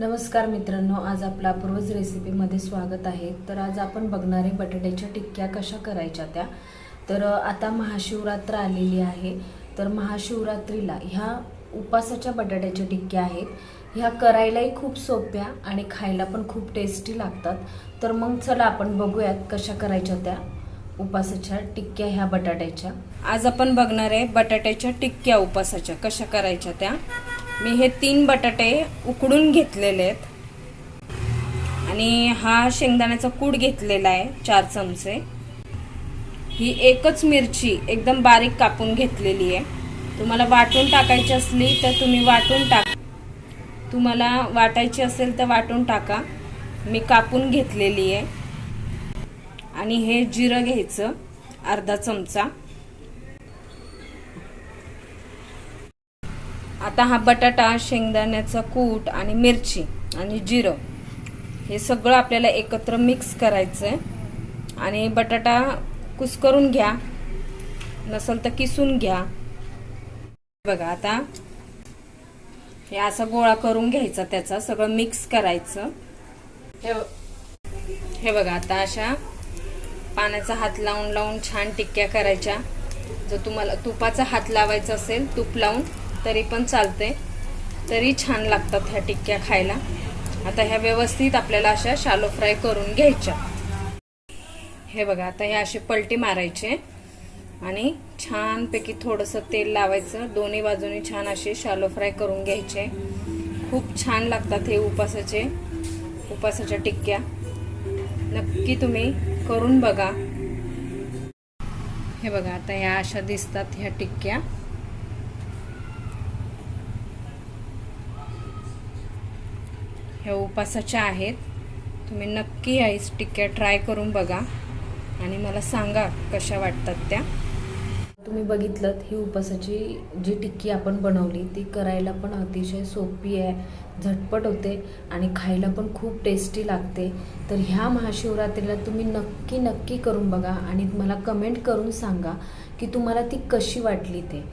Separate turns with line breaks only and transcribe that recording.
नमस्कार मित्रांनो आज आपला पूर्वज रेसिपीमध्ये स्वागत आहे. तर आज आपण बघणार आहे बटाट्याच्या टिक्क्या कशा करायच्या त्या. तर आता महाशिवरात्र आलेली आहे. तर महाशिवरात्रीला ह्या उपासाच्या बटाट्याच्या टिक्क्या आहेत. ह्या करायलाही खूप सोप्या आणि खायला पण खूप टेस्टी लागतात. तर मग चला आपण बघूयात कशा करायच्या त्या उपासाच्या टिक्क्या ह्या बटाट्याच्या. आज आपण बघणार आहे बटाट्याच्या टिक्क्या उपासाच्या कशा करायच्या त्या. मी हे तीन बटाटे उकडून घेतलेले आहेत. आणि हा शेंगदाण्याचा कूड घेतलेला आहे चार चमचे. ही एकच मिरची एकदम बारीक कापून घेतलेली आहे. तुम्हाला वाटून टाकायची असली तर तुम्ही वाटून टाक. तुम्हाला वाटायची असेल तर वाटून टाका. मी कापून घेतलेली आहे. आणि हे जिरं घ्यायचं अर्धा चमचा. आता हा बटाटा शेंगदाण्याचा कूट आणि मिरची आणि जिरं हे सगळं आपल्याला एकत्र मिक्स करायचं आहे आणि बटाटा कुस्करून घ्या नसल तर किसून घ्या. बघा आता हे असा गोळा करून घ्यायचा त्याचा सगळं मिक्स करायचं. हे हे बघा आता अशा पाण्याचा हात लावून लावून छान टिक्क्या करायच्या. जर तुम्हाला तुपाचा हात लावायचा असेल तूप लावून तरी पण चालते तरी छान लागतात ह्या टिक्क्या खायला. आता ह्या व्यवस्थित आपल्याला अशा शालो फ्राय करून घ्यायच्या. हे बघा आता हे असे पलटी मारायचे. आणि छानपैकी थोडंसं तेल लावायचं. दोन्ही बाजूनी छान असे शालो फ्राय करून घ्यायचे. खूप छान लागतात हे उपासाचे उपासाच्या टिक्क्या. नक्की तुम्ही करून बघा. हे बघा आता ह्या अशा दिसतात ह्या टिक्क्या. ह्या उपासाच्या आहेत. तुम्ही नक्की आईस टिक्क्या ट्राय करून बघा. आणि मला सांगा कशा वाटतात त्या. तुम्ही बघितलं ही उपासाची जी टिक्की आपण बनवली ती करायला पण अतिशय सोपी आहे झटपट होते आणि खायला पण खूप टेस्टी लागते. तर ह्या महाशिवरात्रीला तुम्ही नक्की नक्की करून बघा आणि मला कमेंट करून सांगा की तुम्हाला ती कशी वाटली ते.